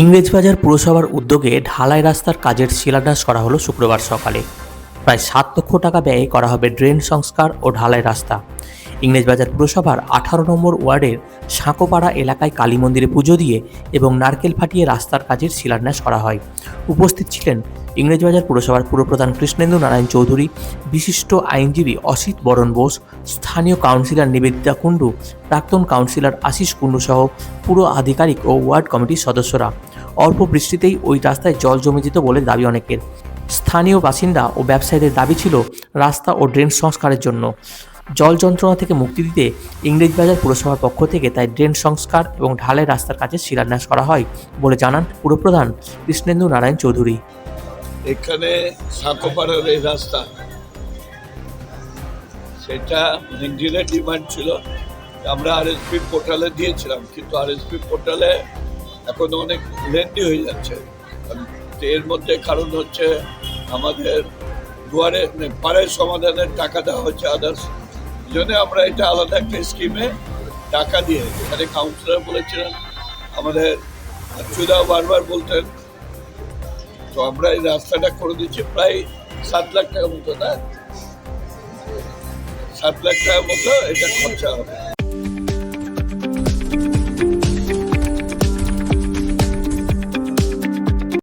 ইংরেজবাজার পুরসভার উদ্যোগে ঢালাই রাস্তার কাজের শিলান্যাস করা হলো শুক্রবার সকালে। প্রায় সাত লক্ষ টাকা ব্যয়ে করা হবে ড্রেন সংস্কার ও ঢালাই রাস্তা। ইংরেজবাজার পুরসভার আঠারো নম্বর ওয়ার্ডের সাঁকোপাড়া এলাকায় কালী মন্দিরে পুজো দিয়ে এবং নারকেল ফাটিয়ে রাস্তার কাজের শিলান্যাস করা হয়। উপস্থিত ছিলেন ইংরেজবাজার পুরসভার পুরপ্রধান কৃষ্ণেন্দু নারায়ণ চৌধুরী, বিশিষ্ট আইনজীবী অসিত বরণ বোস, স্থানীয় কাউন্সিলর নিবেদিতা কুণ্ডু, প্রাক্তন কাউন্সিলর আশিস কুণ্ডু সহ পুরো আধিকারিক ও ওয়ার্ড কমিটির সদস্যরা। অল্প বৃষ্টিতেই ওই রাস্তায় জল জমে যেত বলে দাবি অনেকের। স্থানীয় বাসিন্দা ও ব্যবসায়ীদের দাবি ছিল রাস্তা ও ড্রেন সংস্কারের জন্য। জল যন্ত্রণা থেকে মুক্তি দিতে ইংরেজবাজার পুরসভার পক্ষ থেকে তাই ড্রেন সংস্কার এবং ঢালাই রাস্তার কাজে শিলান্যাস করা হয় বলে জানান পুরপ্রধান কৃষ্ণেন্দু নারায়ণ চৌধুরী। এখানে এই রাস্তা, সেটা দিনের ডিমান্ড ছিল। আমরা আর আরএসপি পোর্টালে দিয়েছিলাম, কিন্তু আর আরএসপি পোর্টালে এখন অনেক লেন্দি হয়ে যাচ্ছে। এর মধ্যে কারণ হচ্ছে আমাদের দুয়ারে মানে পাড়ের সমাধানের টাকা দেওয়া হচ্ছে আদার্স জন্য আমরা এটা আলাদা একটা স্কিমে টাকা দিয়ে, এখানে কাউন্সিলর বলেছিলেন, আমাদের চুদা বারবার বলতেন, তো আমরা এই রাস্তাটা করে দিচ্ছি প্রায় সাত লাখ টাকার মতো না সাত লাখ টাকার মতো এটা খরচা হবে।